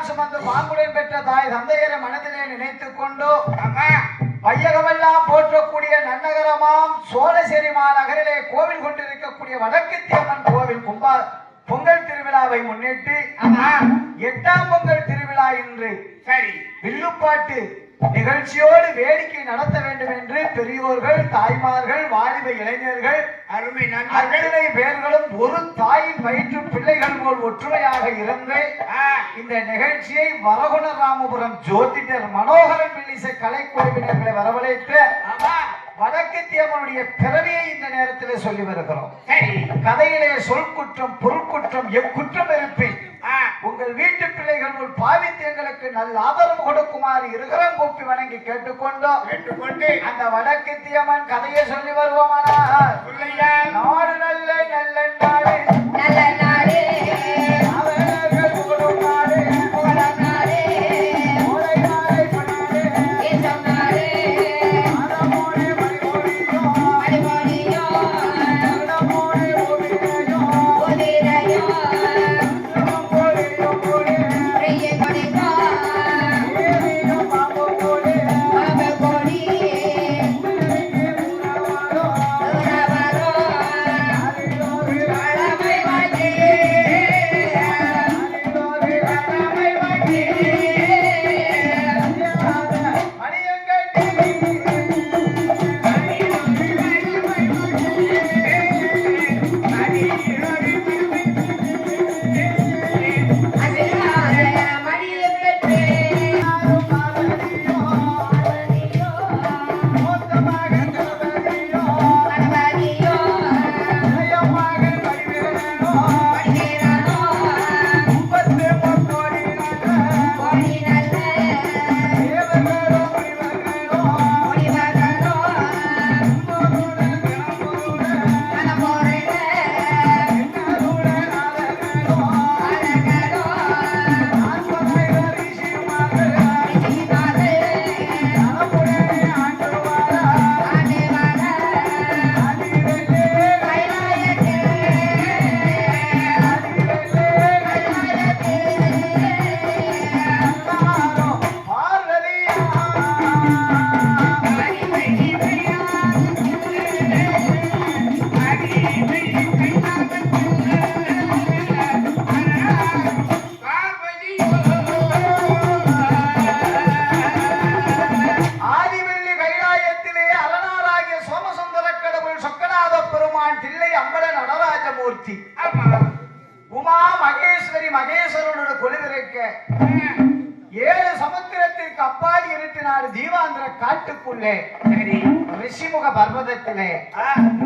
தாய் தந்தையரை மனதிலே நினைத்துக் கொண்டு ஆமா வையகமெல்லாம் போற்றக்கூடிய நன்னகரமாம் சோழசேரி மாநகரிலே கோவில் கொண்டிருக்கக்கூடிய வடக்குத்தியம்மன் கோவில் கும்பா பொங்கல் திருவிழாவை முன்னிட்டு எட்டாம் பொங்கல் திருவிழா இன்று சரி. வில்லுப்பாட்டு நிகழ்ச்சியோடு வேடிக்கை நடத்த வேண்டும் என்று பெரியோர்கள் தாய்மார்கள் வாலிப இளைஞர்கள் அருமை நண்பர்கள் பேர்களும் ஒரு தாயின் வயிற்று பிள்ளைகள் போல் ஒற்றுமையாக இருந்து இந்த நிகழ்ச்சியை வரகுண ராமபுரம் ஜோதிடர் மனோகரன் பிள்ளிசை கலைக்குழுவினர்களை வரவழைத்து ஆமா. வடக்கு தேவனுடைய பிறவியை இந்த நேரத்தில் சொல்லி வருகிறோம். கதையிலே சொல் குற்றம் பொருட்குற்றம் எக்குற்றம் இருப்பின் உங்கள் வீட்டு பிள்ளைகள் பாவித்து எங்களுக்கு நல்ல ஆதரவு கொடுக்குமாறு இருகரம் கூப்பி வணங்கி கேட்டுக்கொண்டோம். கேட்டுக்கொண்டு. அந்த வடக்கு தீயம்மன் கதையை சொல்லி வருவோமானால் சொல்லையா நாடு நல்ல நல்ல நாடு மகேஸ்வரனோட கொலுவிருக்க சமுத்திரத்திற்கு அப்பால் இருட்டினார் தீவாந்திர காட்டுக்குள்ளே ரிஷிமுக பர்வதத்திலே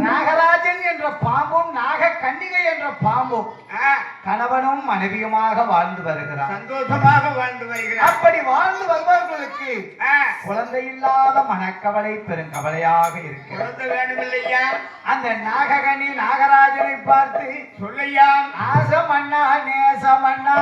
நாகராஜன் என்ற பாம்பும் நாக கன்னிகை என்ற பாம்பும் கணவனும் மனைவியுமாக வாழ்ந்து வருகிறார். சந்தோஷமாக வாழ்ந்து வருகிறார். அப்படி வாழ்ந்து வருபவர்களுக்கு குழந்தை இல்லாத மனக்கவலை பெருங்கவலையாக இருக்கிறது. குழந்தை வேணுமில்லையா? அந்த நாககனி நாகராஜனை பார்த்து சொல்லையா? ஆசமண்ணா நேசமண்ணா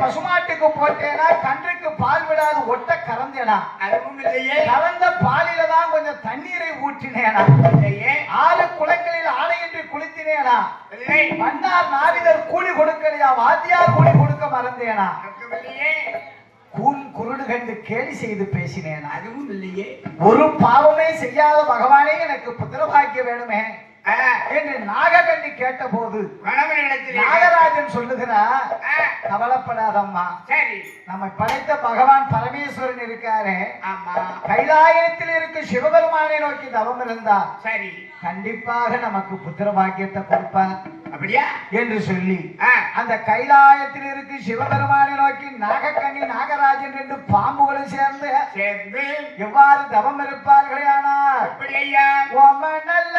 பசுமாட்டுக்கு போட்டேனா கன்றுக்கு பால் விடாது ஒட்ட கறந்தேனா? அதுவும் இல்லையே கலந்த பாலில தான் கொஞ்சம் தண்ணீரை ஊற்றினேனா? இல்லையே ஆறு குளங்களில் ஆணையின்றி குளித்தினேனா? மன்னார் நாவிதர் கூலி கொடுக்கலையா? வாத்தியார் கூலி கொடுக்க மறந்தேனா? இல்லையே கூன் குருடு கண்டு கேலி செய்து பேசினேனா? அதுவும் இல்லையே. ஒரு பாவமே செய்யாத பகவானே எனக்கு புத்திரபாக்கிய வேணுமே என்று நாககண்ணி கேட்டபோது கணவனிடத்திலே நாகராஜன் சொல்லுகிறார் ஆ, கவலைப்படாதம்மா. சரி. நம்மை படைத்த பகவான் பரமேஸ்வரன் இருக்காரே. ஆமா. கைலாயத்தில் இருக்கும் சிவபெருமானை நோக்கி தவம் இருந்தார். சரி. கண்டிப்பாக நமக்கு புத்திர பாக்கியத்தை கொடுப்பார் அப்படியா? என்று சொல்லி அந்த கைலாயத்தில் இருக்கு சிவபெருமானை நோக்கி நாகக்கண்ணி நாகராஜன் என்று பாம்புகளும் சேர்ந்து சேர்ந்து. எவ்வாறு தவம் இருப்பார்களே ஆனால் ஓம நல்ல